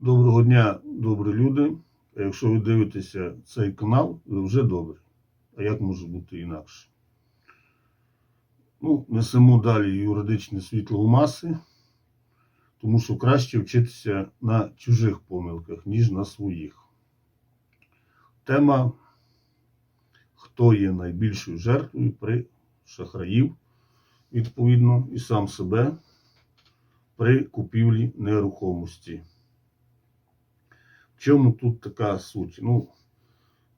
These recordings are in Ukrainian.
Доброго дня, добрі люди. А Якщо ви дивитеся цей канал, ви вже добрі. А як може бути інакше? Ну, несемо далі юридичне світло в маси, тому що краще вчитися на чужих помилках, ніж на своїх. Тема Хто є найбільшою жертвою при шахраїв, відповідно, і сам себе при купівлі нерухомості. Чому тут така суть? Ну,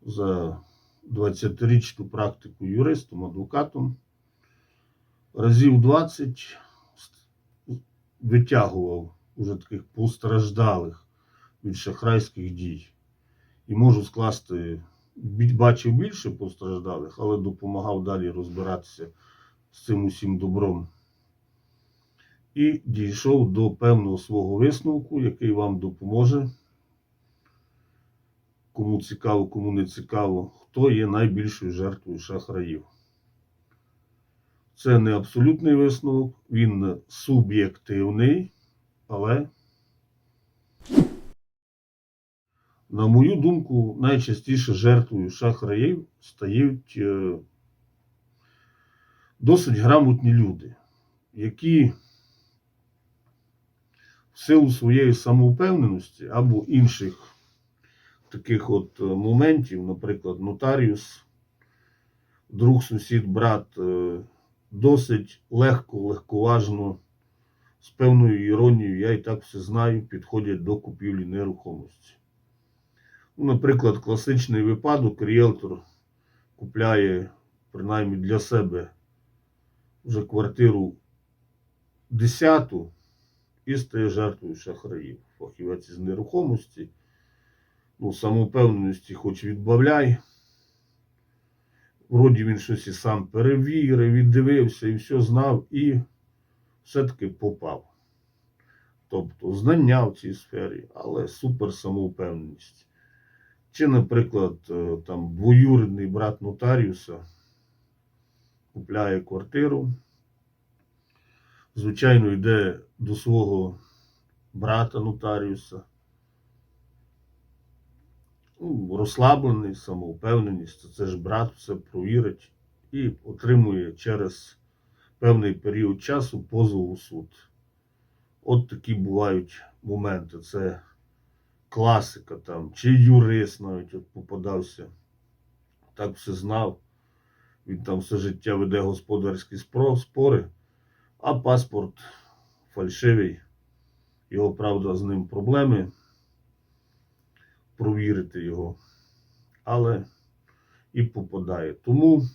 за 20-річну практику юристом, адвокатом, разів 20 витягував уже таких постраждалих від шахрайських дій. І можу скласти, бачив більше постраждалих, але допомагав далі розбиратися з цим усім добром. І дійшов до певного свого висновку, який вам допоможе кому цікаво, кому не цікаво, хто є найбільшою жертвою шахраїв. Це не абсолютний висновок, він суб'єктивний, але, на мою думку, найчастіше жертвою шахраїв стають е, досить грамотні люди, які в силу своєї самовпевненості або інших таких от е, моментів, наприклад, нотаріус, друг, сусід, брат, е, досить легко, легковажно, з певною іронією, я і так все знаю, підходять до купівлі нерухомості. Ну, наприклад, класичний випадок, ріелтор купляє, принаймні для себе, вже квартиру 10 і стає жертвою шахраїв. Фахівець з нерухомості ну, самовпевненості хоч відбавляй. Вроді він щось і сам перевірив, віддивився і все знав, і все-таки попав. Тобто знання в цій сфері, але супер самовпевненість. Чи, наприклад, е, там двоюрідний брат нотаріуса купляє квартиру, звичайно, йде до свого брата нотаріуса ну, розслаблений, самовпевненість, це, ж брат все провірить і отримує через певний період часу позов у суд. От такі бувають моменти. Це класика там, чи юрист навіть от попадався, так все знав. Він там все життя веде господарські спори, а паспорт фальшивий. Його, правда, з ним проблеми провірити його, але і попадає. Тому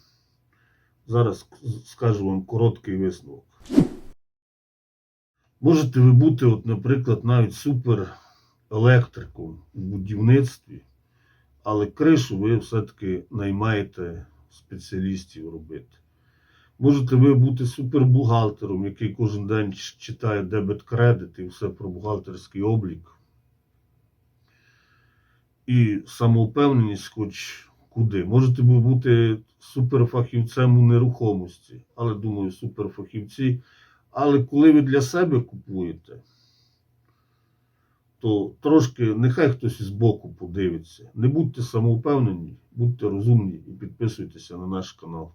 зараз скажу вам короткий висновок. Можете ви бути, от, наприклад, навіть супер електриком у будівництві, але кришу ви все-таки наймаєте спеціалістів робити. Можете ви бути супербухгалтером, який кожен день читає дебет-кредит і все про бухгалтерський облік і самовпевненість хоч куди. Можете бути суперфахівцем у нерухомості, але думаю, суперфахівці. Але коли ви для себе купуєте, то трошки нехай хтось із боку подивиться. Не будьте самовпевнені, будьте розумні і підписуйтеся на наш канал.